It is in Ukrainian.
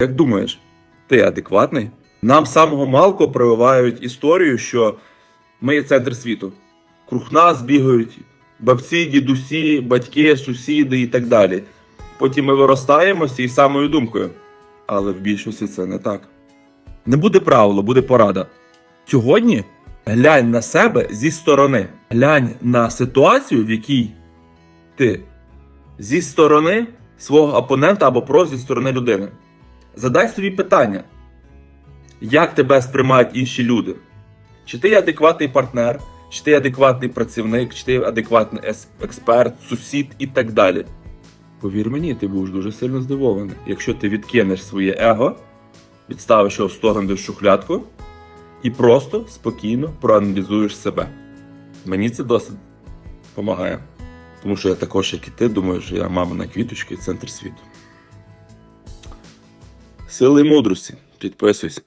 Як думаєш, ти адекватний? Нам самого малку прививають історію, що ми є центр світу. Круг нас бігають бабці, дідусі, батьки, сусіди і так далі. Потім ми виростаємо з цією самою думкою. Але в більшості це не так. Не буде правило, буде порада. Сьогодні глянь на себе зі сторони. Глянь на ситуацію, в якій ти зі сторони свого опонента або просто зі сторони людини. Задай собі питання, як тебе сприймають інші люди? Чи ти адекватний партнер, чи ти адекватний працівник, чи ти адекватний експерт, сусід і так далі. Повір мені, ти будеш дуже сильно здивований, якщо ти відкинеш своє его, відставиш його в сторону в шухлядку і просто спокійно проаналізуєш себе. Мені це досить допомагає. Тому що я також, як і ти, думаю, що я мамина квіточка і центр світу. Сили мудрості. Підписуйся.